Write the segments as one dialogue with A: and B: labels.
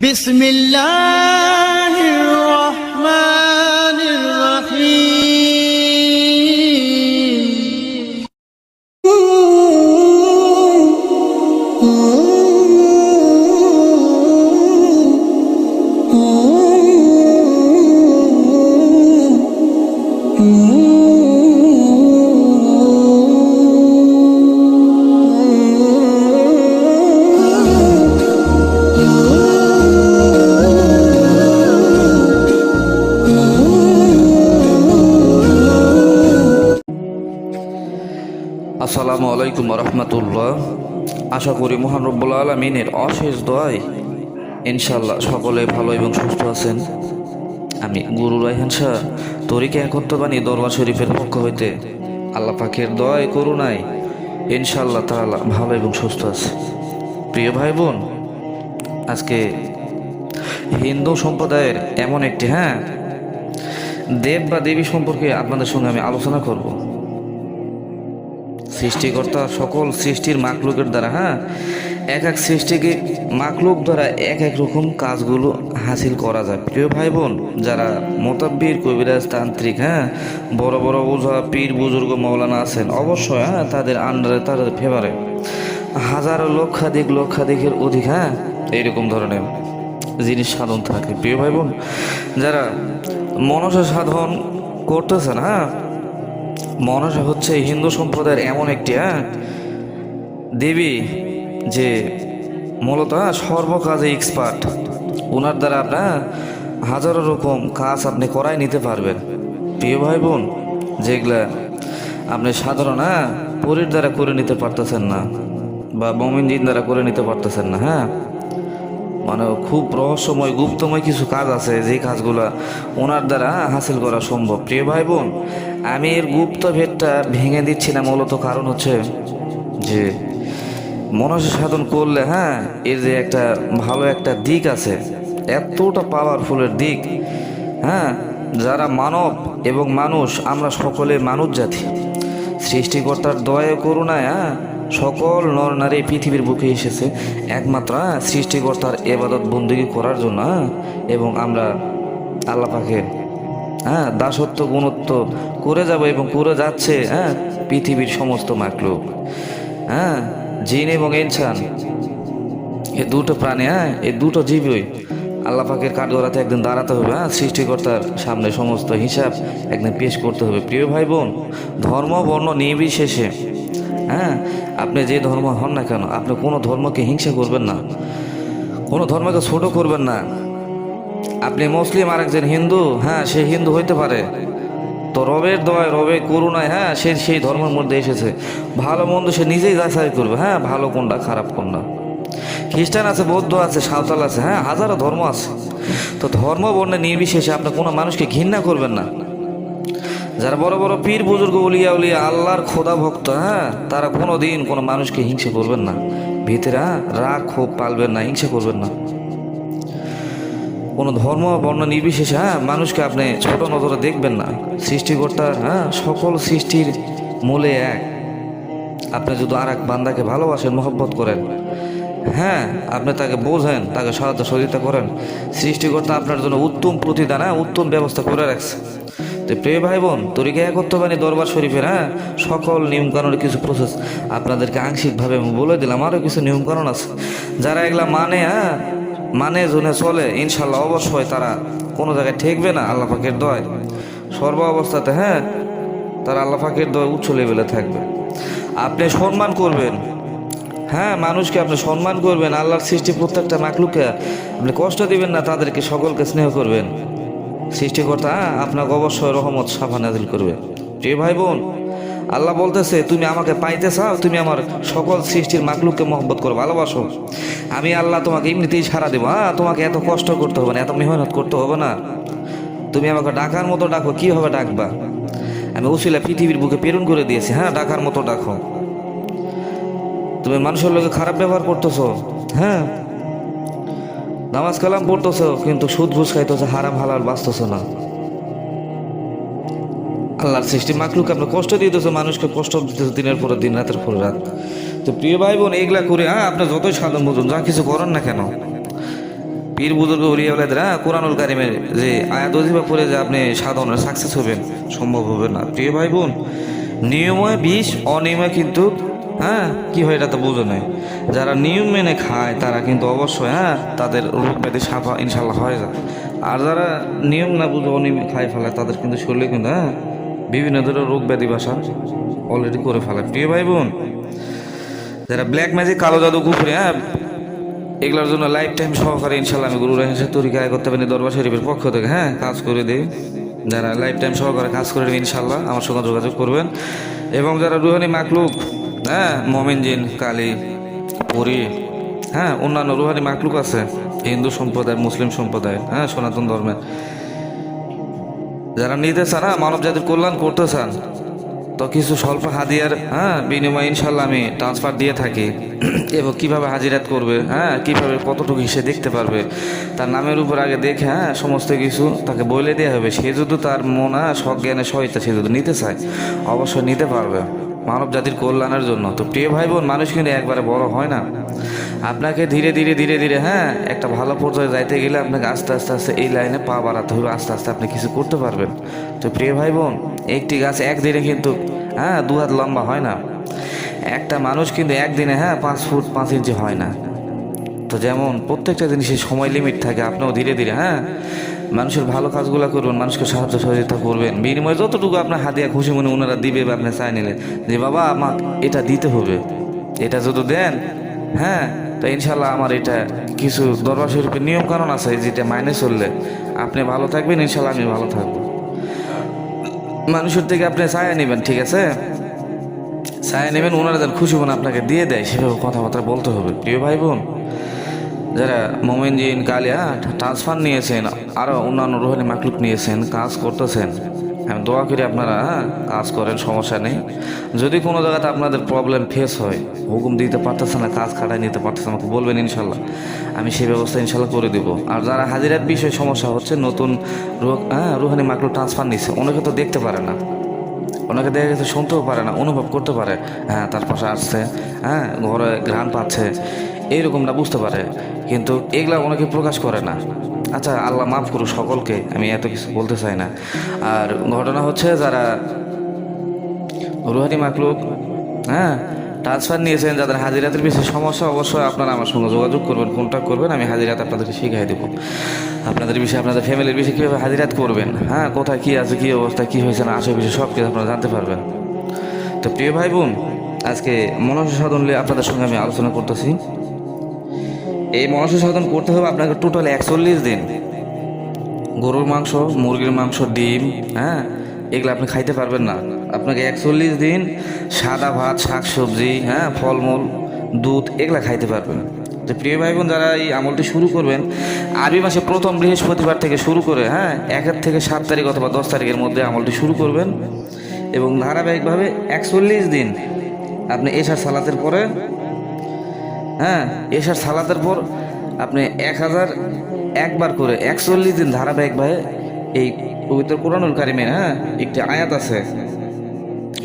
A: Bismillahirrahmanirrahim. আশা করি মহান আলমিনের অশেষ দোয়ায় ইনশাল্লাহ সকলে ভালো এবং সুস্থ আছেন। আমি গুরু রাইহান শাহ, তরিকে একত্রবাণী দরবার শরীফের পক্ষ হইতে আল্লাহ পাখের দয় করুণায় ইনশাল্লাহ তাআলা ভালো এবং সুস্থ আছে। প্রিয় ভাই বোন আজকে হিন্দু সম্প্রদায়ের এমন একটি হ্যাঁ দেব বা দেবী সম্পর্কে আপনাদের সঙ্গে আমি আলোচনা করব। সৃষ্টিকর্তা সকল সৃষ্টির মাকলুকের দ্বারা হ্যাঁ? এক এক সৃষ্টিকে মাকলুক দ্বারা এক এক রকম কাজগুলো হাসিল করা যায়। প্রিয় ভাই বোন যারা মোতাব্বির, কবিরাজ তান্ত্রিক হ্যাঁ? বড় বড় ওঝা, পীর, বুজুর্গ, মৌলানা আছেন, অবশ্যই হ্যাঁ? তাদের আন্ডারে তাদের ফেভারে হাজারো লক্ষাধিক লক্ষাধিকের অধিক হ্যাঁ? এইরকম ধরনের জিনিস সাধন থাকে। প্রিয় ভাই বোন যারা মনসা সাধন করতেছেন হ্যাঁ? মনসা হচ্ছে হিন্দু সম্প্রদায়ের এমন একটি হ্যাঁ? দেবী যে মূলত হ্যাঁ, সর্বকাজে এক্সপার্ট ওনার দ্বারা আপনার হাজারো রকম কাজ আপনি করাই নিতে পারবেন। প্রিয় ভাই বোন যেগুলা আপনি সাধারণ হ্যাঁ পরীর দ্বারা করে নিতে পারতেছেন না বা মমিনজিন দ্বারা করে নিতে পারতেছেন না হ্যাঁ? মানে খুব রহস্যময় গুপ্তময় কিছু কাজ আছে যে কাজগুলো ওনার দ্বারা হাসিল করা সম্ভব। প্রিয় ভাই বোন আমি এর গুপ্ত ভেদটা ভেঙে দিচ্ছি না মূলত কারণ হচ্ছে যে মনসা সাধন করলে হ্যাঁ এর যে একটা ভালো একটা দিক আছে এতটা পাওয়ারফুলের দিক হ্যাঁ যারা মানব এবং মানুষ আমরা সকলে মানুষ জাতি। সৃষ্টিকর্তার দয়া করুণায় হ্যাঁ সকল নর নারী পৃথিবীর বুকে এসেছে একমাত্র হ্যাঁ, সৃষ্টিকর্তার এবাদত বন্দুকি করার জন্য হ্যাঁ, এবং আমরা আল্লাহ পাখের হ্যাঁ দাসত্ব, গুণত্ব করে যাব এবং করে যাচ্ছে হ্যাঁ পৃথিবীর সমস্ত মাকলুক হ্যাঁ জিন এবং ইনসান, এ দুটো প্রাণী হ্যাঁ এই দুটো জীবই আল্লাহ পাকের কাঠগড়াতে একদিন দাঁড়াতে হবে হ্যাঁ সৃষ্টিকর্তার সামনে সমস্ত হিসাব একদিন পেশ করতে হবে। প্রিয় ভাই বোন, ধর্ম, বর্ণ নির্বিশেষে হ্যাঁ আপনি যে ধর্ম হন না কেন, আপনি কোনো ধর্মকে হিংসা করবেন না, কোনো ধর্মকে ছোট করবেন না। আপনি মুসলিম আর একজন হিন্দু? হ্যাঁ সে হিন্দু হইতে পারে। তো রবের দয় রবে করুণায় হ্যাঁ সে সেই ধর্মের মধ্যে এসেছে। ভালো মন্দ সে নিজেই যাচাই করবে। হ্যাঁ ভালো কোনটা, খারাপ কোনটা। খ্রিস্টান আছে, বৌদ্ধ আছে, সাঁওতাল আছে হ্যাঁ হাজারো ধর্ম আছে। তো ধর্ম বর্ণে নির্বিশেষে আপনি কোনো মানুষকে ঘৃণা করবেন না। যারা বড় বড় পীর, বুজুর্গ, উলিয়া উলিয়া, আল্লাহর খোদা ভক্ত হ্যাঁ তারা কোনো দিন কোনো মানুষকে হিংসা করবেন না। ভিতরে হ্যাঁ রাগ, ক্ষোভ পালবেন না, হিংসা করবেন না। কোনো ধর্ম বর্ণ নির্বিশেষে হ্যাঁ মানুষকে আপনি ছোট নজরে দেখবেন না। সৃষ্টিকর্তার হ্যাঁ সকল সৃষ্টির মূলে এক। আপনি যদি আর এক বান্দাকে ভালোবাসেন, মহব্বত করেন হ্যাঁ আপনি তাকে বোঝেন, তাকে সাহায্য সহযোগিতা করেন, সৃষ্টিকর্তা আপনার জন্য উত্তম প্রতিদান হ্যাঁ উত্তম ব্যবস্থা করে রাখছে। তো প্রিয় ভাই বোন তরিকে একত্রবাণী দরবার শরীফের হ্যাঁ সকল নিয়মকানুনের কিছু প্রসেস আপনাদেরকে আংশিকভাবে আমি বলে দিলাম আরও কিছু নিয়মকানুন আছে। যারা এগুলা মানে হ্যাঁ মানে জুনে চলে ইনশাল্লাহ অবশ্যই তারা কোনো জায়গায় ঠেকবে না আল্লাহ পাকের দয় সর্ব অবস্থাতে হ্যাঁ তারা আল্লাহ পাকের দয় উচ্চ লেভেলে থাকবে। আপনি সম্মান করবেন। হ্যাঁ মানুষকে আপনি সম্মান করবেন আল্লাহর সৃষ্টি প্রত্যেকটা মাকলুকে আপনি কষ্ট দিবেন না তাদেরকে সকলকে স্নেহ করবেন। সৃষ্টিকর্তা হ্যাঁ, আপনাকে অবশ্যই রহমত সাফা নাজিল করবে। প্রিয় ভাই বোন আল্লাহ বলতেছে, তুমি আমাকে পাইতে চাও, তুমি আমার সকল সৃষ্টির মাকলুককে মহব্বত করো, ভালোবাসো। আমি আল্লাহ তোমাকে এমনিতেই সারা দেবো। হ্যাঁ তোমাকে এত কষ্ট করতে হবে না, এত মেহনত করতে হবে না। তুমি আমাকে ডাকার মতো ডাকো, কীভাবে ডাকবা? আমি উসিলা পৃথিবীর বুকে প্রেরণ করে দিয়েছি। হ্যাঁ ডাকার মতো ডাকো। তুমি মানুষের লোকে খারাপ ব্যবহার করতেছো। হ্যাঁ নামাজ কালাম পড়তেছো, কিন্তু সুদ ঘুষ খাইতেছো, হারাম হালাল বাঁচতেছো না। আল্লাহর সৃষ্টি। মাকলুক আপনি কষ্ট দিতেছো, মানুষকে কষ্ট দিতেছো দিনের পরে দিন, রাতের পরে রাত। তো প্রিয় ভাই বোন এগুলা করে হ্যাঁ আপনি যতই সাধন বুঝুন, যা কিছু করেন না কেন। পীর বুজুর্গ উলিয়া বলাদের হ্যাঁ কোরআনুল কারিমের যে আয়াত অজিবা পড়ে যে আপনি সাধারণ সাকসেস হবেন, সম্ভব হবে না। প্রিয় ভাই বোন নিয়মে বিষ, অনিয়মে কিন্তু হ্যাঁ কী হয় এটা তো বুঝো নাই। যারা নিয়ম মেনে খায়, তারা কিন্তু অবশ্যই হ্যাঁ তাদের রোগ ব্যাধি সাফা ইনশাল্লাহ হয়ে যায় আর যারা নিয়ম না বুঝে, অনিয়ম খায় ফেলে, তাদের কিন্তু শরীরে কিন্তু হ্যাঁ বিভিন্ন ধরনের রোগ ব্যাধি বাসা অলরেডি করে ফেলে প্রিয় ভাই বোন যারা ব্ল্যাক ম্যাজিক কালো জাদু, কুফরে হ্যাঁ এগুলোর জন্য লাইফ টাইম সহকারে ইনশাল্লাহ আমি গুরু রাহের তরিকা আয় করতে পারি, দরবার শরীফের পক্ষ থেকে হ্যাঁ কাজ করে দিই। যারা লাইফ টাইম সহকারে কাজ করে দেবে ইনশাল্লাহ আমার সঙ্গে যোগাযোগ করবেন। এবং যারা রুহানি মাকলুক হ্যাঁ মোমিন জিন, কালী, পরি হ্যাঁ অন্যান্য রুহানি মাকলুক আছে, হিন্দু সম্প্রদায়, মুসলিম সম্প্রদায় হ্যাঁ সনাতন ধর্মের। যারা নিতে চান হ্যাঁ মানব জাতির কল্যাণ করতে চান তো কিছু স্বল্প হাদিয়ার হ্যাঁ বিনিময় ইনশাল্লাহ আমি ট্রান্সফার দিয়ে থাকি। এবং কীভাবে হাজিরাত করবে হ্যাঁ কীভাবে কতটুকু হিসেবে দেখতে পারবে, তার নামের উপর আগে দেখে হ্যাঁ সমস্ত কিছু তাকে বলে দেওয়া হবে। সে যদি তার মন হ্যাঁ সজ্ঞানে সহিতা সে যদি নিতে চায়, অবশ্যই নিতে পারবে। মানব জাতির কল্যাণের জন্য। তো প্রিয় ভাই বোন মানুষ কিন্তু একবারে বড় হয় না। আপনাকে ধীরে ধীরে ধীরে ধীরে হ্যাঁ একটা ভালো পর্যায়ে যাইতে গেলে আপনাকে আস্তে আস্তে আস্তে এই লাইনে পা বাড়াতে হবে, আস্তে আস্তে আপনি কিছু করতে পারবেন। তো প্রিয় ভাই বোন একটি গাছ একদিনে কিন্তু হ্যাঁ দু হাত লম্বা হয় না। একটা মানুষ কিন্তু একদিনে হ্যাঁ পাঁচ ফুট পাঁচ ইঞ্চি হয় না। তো যেমন প্রত্যেকটা জিনিসের সময় লিমিট থাকে, আপনিও ধীরে ধীরে হ্যাঁ মানুষের ভালো কাজগুলো করবেন, মানুষকে সাহায্য সহযোগিতা করবেন। বিনিময়ে যতটুকু আপনার হাতিয়া খুশি মনে ওনারা দিবে বা আপনি চাই নিলেন যে বাবা আমার এটা দিতে হবে। এটা যদি দেন হ্যাঁ তো ইনশাল্লাহ আমার এটা কিছু দরবার শরীফের নিয়ম কানুন আছে যেটা মাইনে চললে। আপনি ভালো থাকবেন ইনশাল্লাহ আমি ভালো থাকব। মানুষের থেকে আপনি ছায়া নেবেন, ঠিক আছে? ছায়া নেবেন, ওনারা যেন খুশি মনে আপনাকে দিয়ে দেয়, সেভাবে কথাবার্তা বলতে হবে। প্রিয় ভাই বোন যারা মোমেনজিন কালিয়া ট্রান্সফার নিয়েছেন আরও অন্যান্য রোহানি মাকলুক নিয়েছেন কাজ করতেছেন। আমি দোয়া করি আপনারা হ্যাঁ, কাজ করেন সমস্যা নেই। যদি কোনো জায়গাতে আপনাদের প্রবলেম ফেস হয় হুকুম দিতে পারতেছে না কাজ খাটায় নিতে পারতেছে আমাকে বলবেন ইনশাল্লাহ। আমি সেই ব্যবস্থা ইনশাল্লাহ করে দিব। আর যারা হাজিরার বিষয়ে সমস্যা হচ্ছে নতুন হ্যাঁ রুহানি মাকলুক ট্রান্সফার নিচ্ছে অনেকে তো দেখতে পারে না। ওনাকে দেখা গেছে শুনতেও পারে না অনুভব করতে পারে। হ্যাঁ তার পাশে আসছে হ্যাঁ ঘরে ঘ্রাণ পাচ্ছে। এইরকমটা বুঝতে পারে, কিন্তু এগুলা অনেকে প্রকাশ করে না। আচ্ছা আল্লাহ মাফ করুক সকলকে, আমি এত কিছু বলতে চাই না। আর ঘটনা হচ্ছে যারা রুহানি মাকলুক হ্যাঁ ট্রান্সফার নিয়েছেন, যাদের হাজিরাতের বেশি সমস্যা, অবশ্যই আপনারা আমার সঙ্গে যোগাযোগ করবেন কন্ট্যাক্ট করবেন, আমি হাজিরাত আপনাদেরকে শিখাই দেবো। আপনাদের বিষয়ে, আপনাদের ফ্যামিলির বিষয়ে কীভাবে হাজিরাত করবেন হ্যাঁ কোথায় কী আছে, কী অবস্থা, কী হয়েছে না বিষয়ে সব কিছু আপনারা জানতে পারবেন। তো প্রিয় ভাই বোন, আজকে মনসা সাধন নিয়ে আপনাদের সঙ্গে আমি আলোচনা করতেছি। এই মনসা সাধন করতে হবে আপনাকে টোটাল একচল্লিশ দিন। গরুর মাংস, মুরগির মাংস, ডিম হ্যাঁ এগুলো আপনি খাইতে পারবেন না। আপনাকে একচল্লিশ দিন সাদা ভাত, শাক সবজি হ্যাঁ ফলমূল, দুধ, এগুলা খাইতে পারবেন। তো প্রিয় ভাই বোন যারা এই আমলটি শুরু করবেন, আরবি মাসে প্রথম বৃহস্পতিবার থেকে শুরু করে হ্যাঁ একের থেকে সাত তারিখ অথবা দশ তারিখের মধ্যে আমলটি শুরু করবেন। এবং ধারাবাহিকভাবে একচল্লিশ দিন আপনি এশার সালাতের পরে হ্যাঁ এশার সালাতের পর আপনি এক হাজার একবার করে একচল্লিশ দিন ধারাবাহিকভাবে এই পবিত্র কোরআনুল কারিমে হ্যাঁ একটি আয়াত আছে।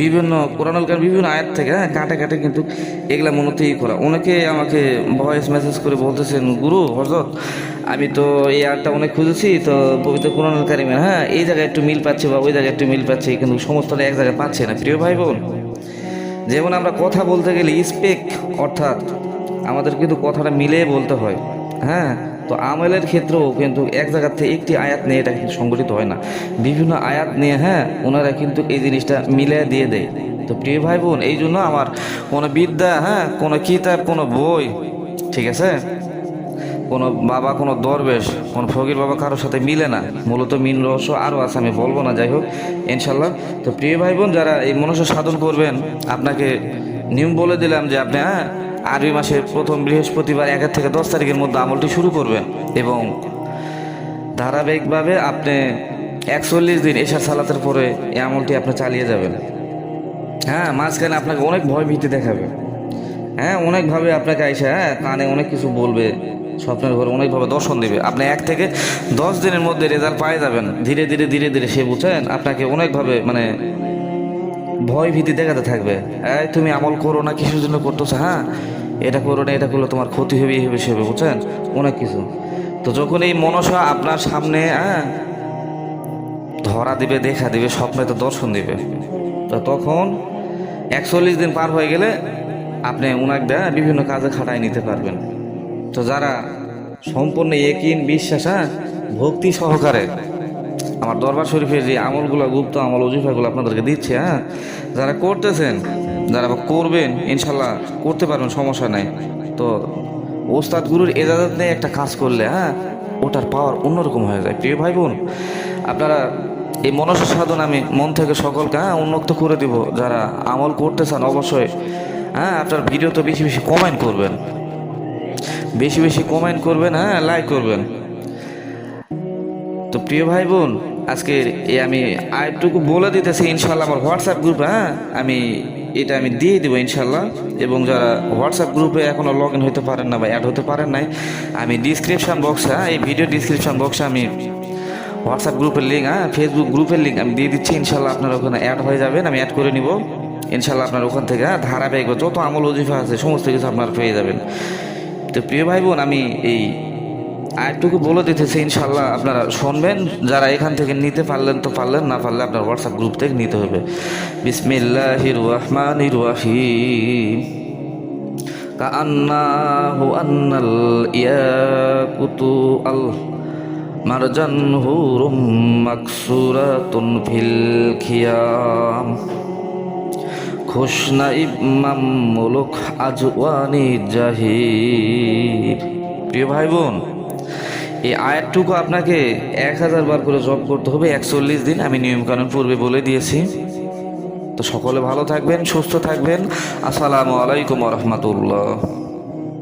A: বিভিন্ন কোরআনুল কারিম বিভিন্ন আয়াত থেকে হ্যাঁ কাটে কাটে কিন্তু এগুলা মনতেই করা। অনেকে আমাকে ভয়েস মেসেজ করে বলতেছেন, গুরু হজরত আমি তো এই আয়াতটা অনেক খুঁজেছি, তো পবিত্র কোরআনুল কারিমে হ্যাঁ এই জায়গায় একটু মিল পাচ্ছি বা ওই জায়গায় একটু মিল পাচ্ছি, কিন্তু সমস্তটা এক জায়গায় পাচ্ছে না। প্রিয় ভাই বোন, যেমন আমরা কথা বলতে গেলে স্পেক অর্থাৎ আমাদের কিন্তু কথাটা মিলে বলতে হয়। হ্যাঁ? তো আমলের ক্ষেত্রেও কিন্তু এক জায়গার থেকে একটি আয়াত নিয়ে এটা কিন্তু সংগঠিত হয় না। বিভিন্ন আয়াত নিয়ে হ্যাঁ ওনারা কিন্তু এই জিনিসটা মিলে দিয়ে দেয়। তো প্রিয় ভাই বোন এই জন্য আমার কোনো বিদ্যা হ্যাঁ কোনো কিতাব, কোনো বই, ঠিক আছে? কোনো বাবা, কোনো দরবেশ, কোনো ফকির বাবা কারোর সাথে মিলে না। মূলত মিন রহস্য আরও আছে, আমি বলব না, যাই হোক, ইনশাল্লাহ। তো প্রিয় ভাই বোন যারা এই মনুষ্য সাধন করবেন, আপনাকে নিয়ম বলে দিলাম যে আপনি হ্যাঁ আরবি মাসের প্রথম বৃহস্পতিবার একের থেকে দশ তারিখের মধ্যে আমলটি শুরু করবেন এবং ধারাবাহিকভাবে আপনি একচল্লিশ দিন এশার সালাতের পরে এই আমলটি আপনি চালিয়ে যাবেন। হ্যাঁ মাঝখানে আপনাকে অনেক ভয় ভীতি দেখাবে। হ্যাঁ অনেকভাবে আপনাকে আইসা হ্যাঁ কানে অনেক কিছু বলবে, স্বপ্নের ঘরে অনেকভাবে দর্শন দেবে। আপনি এক থেকে দশ দিনের মধ্যে রেজাল্ট পাই যাবেন। ধীরে ধীরে ধীরে ধীরে সে বুঝছেন, আপনাকে অনেকভাবে মানে ভয় ভীতি দেখাতে থাকবে। এই তুমি আমল করো না, কিসের জন্য করতেছো? হ্যাঁ? এটা করো না, এটা করলে তোমার ক্ষতি হবে, এই হবে, সে হবে, বুঝছেন? অনেক কিছু। তো যখন এই মনসা আপনার সামনে হ্যাঁ ধরা দিবে, দেখা দিবে, স্বপ্নে তো দর্শন দিবে। তো তখন একচল্লিশ দিন পার হয়ে গেলে আপনি উনাকটা বিভিন্ন কাজে খাটাই নিতে পারবেন। তো যারা সম্পূর্ণ একিন বিশ্বাস হ্যাঁ ভক্তি সহকারে আমার দরবার শরীফের যে আমলগুলো, গুপ্ত আমল অজিফাগুলো আপনাদেরকে দিচ্ছে হ্যাঁ? যারা করতেছেন, যারা করবেন, ইনশাল্লাহ করতে পারবেন, সমস্যা নাই। তো ওস্তাদ গুরুর এজাজত নিয়ে একটা কাজ করলে হ্যাঁ ওটার পাওয়ার অন্যরকম হয়ে যায়। প্রিয় ভাই বোন আপনারা এই মনস সাধন আমি মন থেকে সকলকে হ্যাঁ উন্মুক্ত করে দিব। যারা আমল করতে চান অবশ্যই হ্যাঁ আপনার ভিডিও তো বেশি বেশি কমেন্ট করবেন। বেশি বেশি কমেন্ট করবেন হ্যাঁ লাইক করবেন। তো প্রিয় ভাই বোন আজকে এই আমি আরেকটুকু বলে দিতেছি ইনশাল্লাহ আমার হোয়াটসঅ্যাপ গ্রুপ হ্যাঁ? আমি এটা আমি দিয়ে দেবো ইনশাল্লাহ এবং যারা হোয়াটসঅ্যাপ গ্রুপে এখনও লগ ইন হতে পারেন না বা অ্যাড হতে পারেন নাই, আমি ডিসক্রিপশান বক্সে হ্যাঁ? এই ভিডিও ডিসক্রিপশান বক্সে আমি হোয়াটসঅ্যাপ গ্রুপের লিঙ্ক হ্যাঁ? ফেসবুক গ্রুপের লিঙ্ক আমি দিয়ে দিচ্ছি ইনশাল্লাহ আপনারা ওখানে অ্যাড হয়ে যাবেন আমি অ্যাড করে নিব। ইনশাল্লাহ আপনার ওখান থেকে হ্যাঁ? ধারাবাহিক যত আমল অজিফা আছে, সমস্ত কিছু আপনারা পেয়ে যাবেন। তো প্রিয় ভাই বোন আমি এই আরেকটুকু বলে দিতেছি ইনশাল্লাহ আপনারা শুনবেন। যারা এখান থেকে নিতে পারলেন তো পারলেন, না পারলে আপনার হোয়াটসঅ্যাপ গ্রুপ থেকে নিতে হবে। বিসমিল্লাহির রহমানির রহিম। আন্নাল ইয়াকুতু আল মারজান হুরুম মাকসুরাতুন ফিল খিয়াম। খুশনা ইমাম মুলুক আজওয়ানি জাহির। প্রিয় ভাই বোন এই আয়াতটুকু আপনাকে এক হাজার বার করে জব করতে হবে, একচল্লিশ দিন আমি নিয়মকানুন পূর্বে বলে দিয়েছি। তো সকলে ভালো থাকবেন, সুস্থ থাকবেন। আসসালামু আলাইকুম রহমতুল্লাহ।